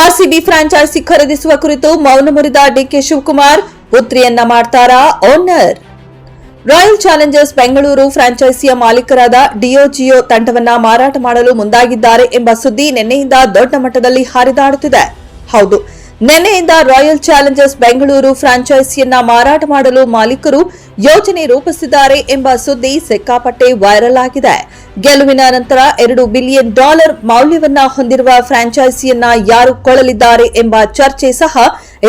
RCB franchise ಖರೀದಿಸುವ ಕುರಿತು ಮೌನ ಮುರಿದ ಡಿಕೆ ಶಿವಕುಮಾರ್ ಪುತ್ರಿಯನ್ನ ಮಾಡ್ತಾರಾ ಓನರ್? ರಾಯಲ್ ಚಾಲೆಂಜರ್ಸ್ ಬೆಂಗಳೂರು ಫ್ರಾಂಚೈಸಿಯ ಮಾಲೀಕರಾದ ಡಿಯೋಜಿಯೋ ತಂಡವನ್ನ ಮಾರಾಟ ಮಾಡಲು ಮುಂದಾಗಿದ್ದಾರೆ ಎಂಬ ಸುದ್ದಿ ನಿನ್ನೆಯಿಂದ ದೊಡ್ಡ ಮಟ್ಟದಲ್ಲಿ ಹರಿದಾಡುತ್ತಿದೆ. ಹೌದು ನಿನ್ನೆಯಿಂದ ರಾಯಲ್ ಚಾಲೆಂಜರ್ಸ್ ಬೆಂಗಳೂರು ಫ್ರಾಂಚೈಸಿಯನ್ನ ಮಾರಾಟ ಮಾಡಲು ಮಾಲೀಕರು ಯೋಜನೆ ರೂಪಿಸಿದ್ದಾರೆ ಎಂಬ ಸುದ್ದಿ ಸಿಕ್ಕಾಪಟ್ಟೆ ವೈರಲ್ ಆಗಿದೆ. ಗೆಲುವಿನ ನಂತರ ಎರಡು ಬಿಲಿಯನ್ ಡಾಲರ್ ಮೌಲ್ಯವನ್ನ ಹೊಂದಿರುವ ಫ್ರಾಂಚೈಸಿಯನ್ನ ಯಾರು ಕೊಳ್ಳಲಿದ್ದಾರೆ ಎಂಬ ಚರ್ಚೆ ಸಹ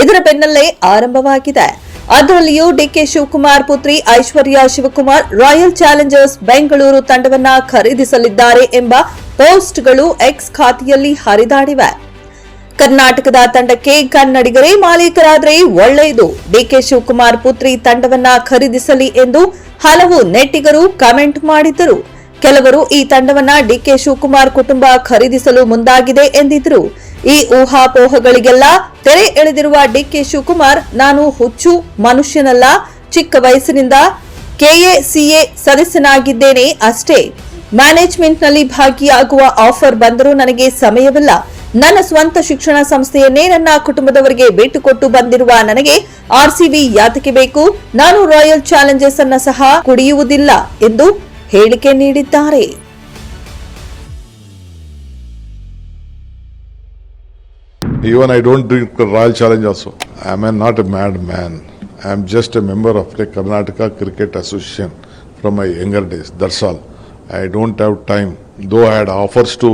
ಇದರ ಬೆನ್ನಲ್ಲೇ ಆರಂಭವಾಗಿದೆ. ಅದರಲ್ಲಿಯೂ ಡಿಕೆ ಶಿವಕುಮಾರ್ ಪುತ್ರಿ ಐಶ್ವರ್ಯ ಶಿವಕುಮಾರ್ ರಾಯಲ್ ಚಾಲೆಂಜರ್ಸ್ ಬೆಂಗಳೂರು ತಂಡವನ್ನ ಖರೀದಿಸಲಿದ್ದಾರೆ ಎಂಬ ಪೋಸ್ಟ್ಗಳು ಎಕ್ಸ್ ಖಾತೆಯಲ್ಲಿ ಹರಿದಾಡಿವೆ. ಕರ್ನಾಟಕದ ತಂಡಕ್ಕೆ ಕನ್ನಡಿಗರೇ ಮಾಲೀಕರಾದರೆ ಒಳ್ಳೆಯದು. ಡಿಕೆ ಶಿವಕುಮಾರ್ ಪುತ್ರಿ ತಂಡವನ್ನ ಖರೀದಿಸಲಿ ಎಂದು ಹಲವು ನೆಟ್ಟಿಗರು ಕಮೆಂಟ್ ಮಾಡಿದ್ದರು. ಕೆಲವರು ಈ ತಂಡವನ್ನ ಡಿಕೆ ಶಿವಕುಮಾರ್ ಕುಟುಂಬ ಖರೀದಿಸಲು ಮುಂದಾಗಿದೆ ಎಂದಿದ್ರು ಈ ಊಹಾಪೋಹಗಳಿಗೆಲ್ಲ ತೆರೆ ಎಳೆದಿರುವ ಡಿಕೆ ಶಿವಕುಮಾರ್, ನಾನು ಹುಚ್ಚು, ಮನುಷ್ಯನಲ್ಲ, ಚಿಕ್ಕ ವಯಸ್ಸಿನಿಂದ ಕೆಎಸಿಎ ಸದಸ್ಯನಾಗಿದ್ದೇನೆ ಅಷ್ಟೇ. ಮ್ಯಾನೇಜ್ಮೆಂಟ್ನಲ್ಲಿ ಭಾಗಿಯಾಗುವ ಆಫರ್ ಬಂದರೂ ನನಗೆ ಸಮಯವಿಲ್ಲ. ನನ್ನ ಸ್ವಂತ ಶಿಕ್ಷಣ ಸಂಸ್ಥೆಯನ್ನೇ ನನ್ನ ಕುಟುಂಬದವರಿಗೆ ಭೇಟಿ ಕೊಟ್ಟು ಬಂದಿರುವ ನನಗೆ ಆರ್ಸಿಬಿ ಯಾತಕ್ಕೆ ಬೇಕು? ನಾನು ರಾಯಲ್ ಚಾಲೆಂಜರ್ಸ್ ಅನ್ನ ಸಹ ಕುಡಿಯುವುದಿಲ್ಲ ಎಂದು ಹೇಳಿಕೆ ನೀಡಿದ್ದಾರೆ. Even I don't drink royal challengers I am not a mad man I am just a member of the Karnataka cricket association from my younger days ದರ್ಸಾಲ್ I don't have time though I had offers to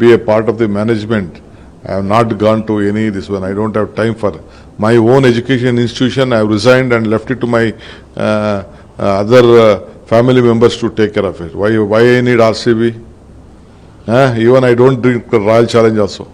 be a part of the management, I have not gone to any this one. I don't have time for my own education institution. I have resigned and left it to my uh, uh, other uh, family members to take care of it. Why? Why I need RCB? Even I don't drink Royal Challenge also.